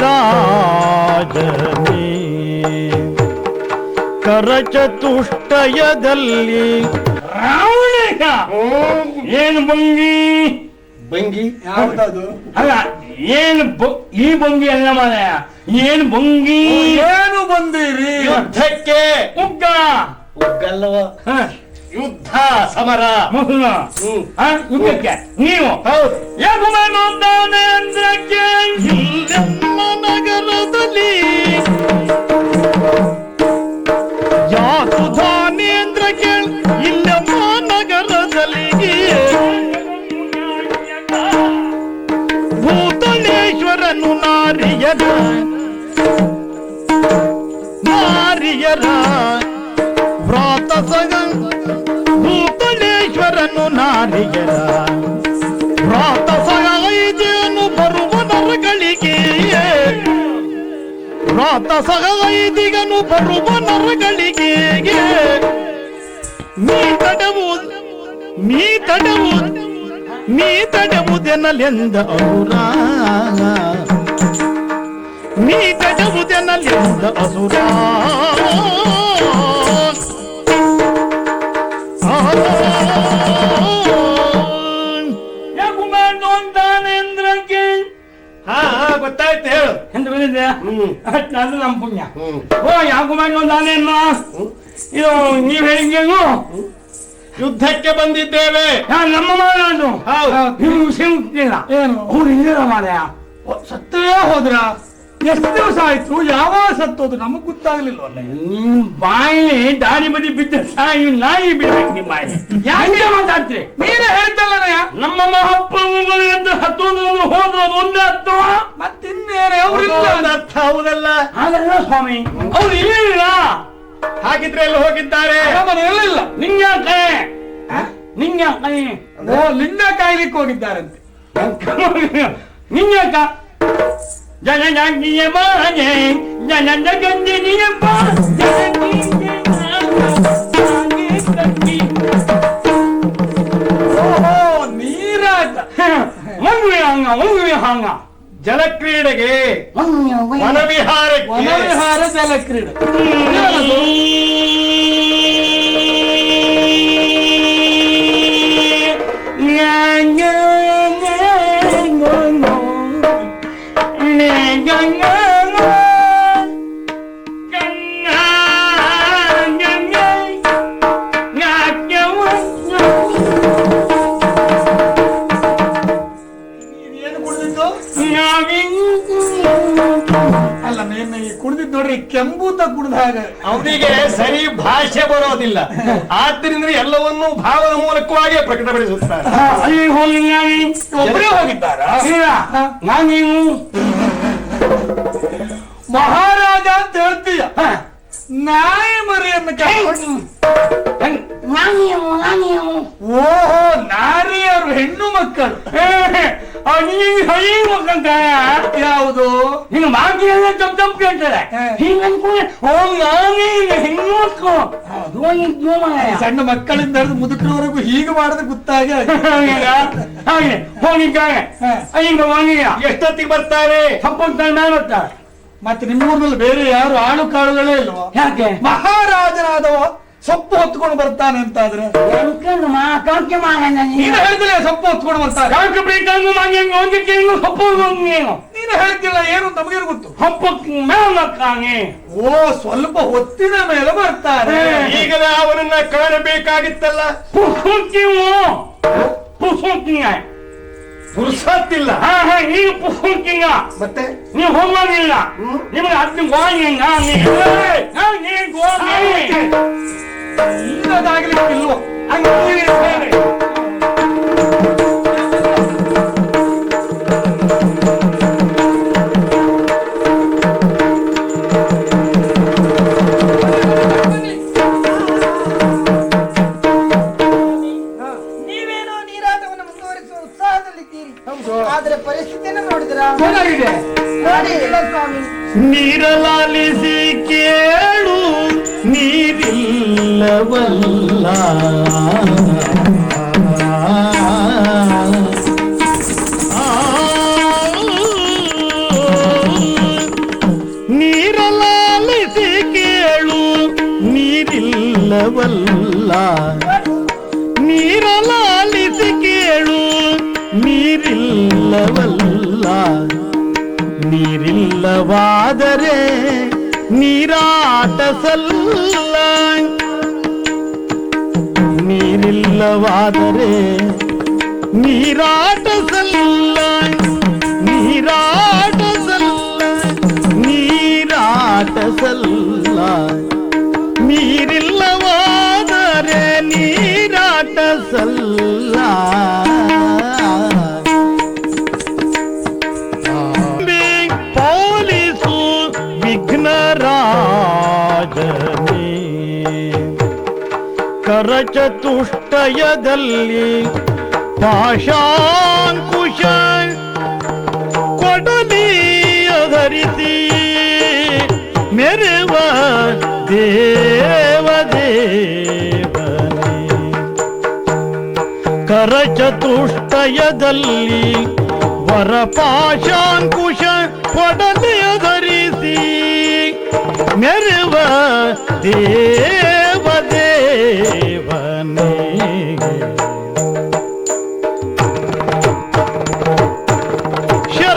ರಾಜನೇ ಕರಚತುಷ್ಟಯದಲ್ಲಿ. ರಾವಣೇಶ! ಏನು ಬಂಗಿ ಬಂಗಿ ಯಾವ್ದದು? ಅಲ್ಲ ಏನು ಬೊ- ಈ ಬಂಗಿ ಅಲ್ಲ ಮಾರಾಯ. ಏನು ಬಂಗಿ ಏನು ಬಂದಿರಿ? ಯುದ್ಧಕ್ಕೆ ಉಗ್ಗ. ಉಗ್ಗಲ್ಲವ ಹ, ಯುದ್ಧ ಸಮರ. ಹ, ಯುದ್ಧಕ್ಕೆ. ನೀವು. ಹೌದು. ಇಲ್ಲೆಮ್ಮ ನಗರದಲ್ಲಿ. ಯಾಸುಧಾನೇಂದ್ರ ಕೇಳ್ ಇಲ್ಲೆಮ್ಮ ನಗರದಲ್ಲಿ. ಭೂತಳೇಶ್ವರನು ನಾರಿಯರ. ನಾರಿಯರ. ವ್ರಾತ ಸಗ ನಾರಿಯರ ಪ್ರಾತ ಸಗಾಯಿದೆಯನು ಬರುವ ನರಗಳಿಗೆ. ಪ್ರಾತ ಸಗಾಯಿದಿಗನು ಬರುವ ನರಗಳಿಗೆ. ನೀ ತಡವು ನೀ ತಡವು ನೀ ತಡವುದೆನಲೆಂದ ಅಸುರ ನೀ ತಡವುದೆನಲೆಂದ ಅಸುರ ಆ ಗೊತ್ತಾಯ್ತು ಹೇಳು. ಎಂತ ಬಂದಿದ್ದೆ ಹ್ಮ್. ಅದು ನಮ್ಮ ಪುಣ್ಯ. ಓ ಯಾಗುಮನೊದ್ದಾನೆ ಅನ್ನ ಇದು ನೀವು ಹೇಳಿಂಗೇನು ಯುದ್ಧಕ್ಕೆ ಬಂದಿದ್ದೇವೆ. ನಮ್ಮ ಮಾಡು ನೀವು ವಿಷಯ ಗೊತ್ತಿಲ್ಲ ಏನು? ಅವ್ರು ಹಿಂದಿರ ಮಾರಾಯ ಸತ್ತೇ ಹೋದ್ರ? ಎಷ್ಟು ದಿವಸ ಆಯ್ತು? ಯಾವಾಗ ಸತ್ತೋದು ನಮಗ್ ಗೊತ್ತಾಗ್ಲಿಲ್ವಲ್ಲ ನಿಮ್ ಬಾಯಿ ದಾರಿ ಬದಿ ಬಿದ್ದ ಸಾಯಿ ನಾಯಿ ಬಿಡ್ಬೇಕು ನಿಮ್ಮ ಬಾಯಿ. ಯಾಕೆ ಮಾತಾಡ್ತೀರಿ? ನೀನೇ ಹೇಳ್ತಲ್ಲ ನಮ್ಮ ಮಹಾಪ್ರಭುಗಳು ಹತ್ತು ಹತ್ತೊಂದು ಹೋದ್ರು ಒಂದೇ ಹತ್ತು ಮತ್ತೆ ಹೌದಲ್ಲ? ಹಾಗಲ್ಲ ಸ್ವಾಮಿ. ಅವ್ರು ಇಲ್ಲ ಹಾಗಿದ್ರೆ ಎಲ್ಲಿ ಹೋಗಿದ್ದಾರೆ? ಇರಲಿಲ್ಲ ನಿಂಗ್ಯಾಕೆ ನಿಂಗ್ಯಾಕೆ ಓ ಲಿಂಗ ಕಾಯ್ಲಿಕ್ಕೆ ಹೋಗಿದ್ದಾರಂತೆ. ನಿಂಗ್ಯಾಕ ಜನ ನಂಗಿಯ ಮಾನೆ ಜನ ಜಗಂದಿನಿಯ ಬಾ ಓಹೋ ನೀರಾಜ ಮಂಗುಳಿ ಹಂಗ ಮಂಗುಳಿ ಹಂಗ ಜಲಕ್ರೀಡೆಗೆ ವನವಿಹಾರ ಜಲಕ್ರೀಡೆ. ನೀನು ಈ ಕುಡಿದಿದ್ದು ನೋಡ್ರಿ ಕೆಂಬೂತ ಕುಡ್ದ ಹಾಗೆ. ಅವರಿಗೆ ಸರಿ ಭಾಷೆ ಬರೋದಿಲ್ಲ. ಆದ್ದರಿಂದ ಎಲ್ಲವನ್ನೂ ಭಾವದ ಮೂಲಕವಾಗಿ ಪ್ರಕಟಪಡಿಸುತ್ತಾರೆ. ಒಬ್ಬರೇ ಹೋಗಿದ್ದಾರಾ? ಮಹಾರಾಜ ಅಂತ ಹೇಳ್ತೀಯ. ನಾಯಿ ಮರಿಯನ್ನು ನಾನೇನು ಓಹೋ ನಾರಿಯರು ಹೆಣ್ಣು ಮಕ್ಕಳು. ನೀನು ಯಾವುದು ಬಾಕಿ ಎಲ್ಲ ತಪ್ಪು ತಪ್ಪು ಕೇಳ್ತಾರೆ. ಹಿಂಗ ಓ ನಾನೇ ಹೆಣ್ಣು ಮಕ್ಕಳು ಅದು ಮಾರಾಯ. ಸಣ್ಣ ಮಕ್ಕಳಿಂದ ಹಿಡಿದು ಮುದುಕರವರೆಗೂ ಹೀಗೆ ಮಾಡಿದ್ರೆ ಗೊತ್ತಾಗಿ ಹಾಗೆ ಹೋಗಿದ್ದಾರೆ ಹಾ. ಈಗ ಹೋಗಿಲ್ಲ ಎಷ್ಟೊತ್ತಿಗೆ ಬರ್ತಾರೆ ಮೇಲೆ ಬರ್ತಾರೆ ಮತ್ತೆ ನಿಮ್ಮೂರ್ನಲ್ಲಿ ಬೇರೆ ಯಾರು ಆಳು ಕಾಳುಗಳೇ ಇಲ್ವಾ ಯಾಕೆ ಮಹಾರಾಜನಾದವ ಸೊಪ್ಪು ಹೊತ್ಕೊಂಡು ಬರ್ತಾನೆ ಅಂತ ಆದ್ರೆ ನೀನು? ಹೇಳ್ತಿಲ್ಲ ಸೊಪ್ಪು ಹೊತ್ಕೊಂಡು ಬರ್ತಾನೆ? ಸೊಪ್ಪು ನೀನು? ನೀನು ಹೇಳ್ತಿಲ್ಲ ಏನು ನಮಗೇನು ಗೊತ್ತು? ಹಬ್ಬಕ್ಕೆ ಮೇಲೆ ಓ ಸ್ವಲ್ಪ ಹೊತ್ತಿನ ಮೇಲೆ ಬರ್ತಾರೆ. ಈಗಲೇ ಅವನನ್ನ ಕಾಣಬೇಕಾಗಿತ್ತಲ್ಲ? ಪುರುಸತ್ತಿಲ್ಲ. ಹಾ ಹಾ ಈಗ ಪುಸ್ತಕಿಂಗ ಮತ್ತೆ? ನೀವು ಹೋಗೋದಿಲ್ಲ ನಿಮಗೆ ಹತ್ತು ಗೋಂಗಿಂಗ ನೀನು ಗೋಂಗಿ ಇಲ್ಲದಾಗ್ಲಿಕ್ಕೆ ಇಲ್ವೋ ನೀ ನೀರಿಲ್ಲವಲ್ಲ ನೀರಲಾಲಿಸಿ ಕೇಳು ನೀರಿಲ್ಲವಲ್ಲ ನೀರಲಾಲಿಸಿ ಕೇಳು ನೀರಿಲ್ಲವಲ್ಲ. ನೀರಿಲ್ಲವಾದರೆ நீராட்ட செல்ல நீரில்லவாதரே நீராட்ட செல்ல ಕರಚತುಷ್ಟಯದಲ್ಲಿ ಪಾಶಾಂಕುಶ ಕೊಡಲಿಯ ಧರಿಸಿ ಮೆರವ ದೇವದೇವನೇ. ಕರಚತುಷ್ಟಯದಲ್ಲಿ ವರಪಾಶಾಂಕುಶ ಕೊಡಲಿಯ ಧರಿಸಿ ಮೆರವ ದೇವ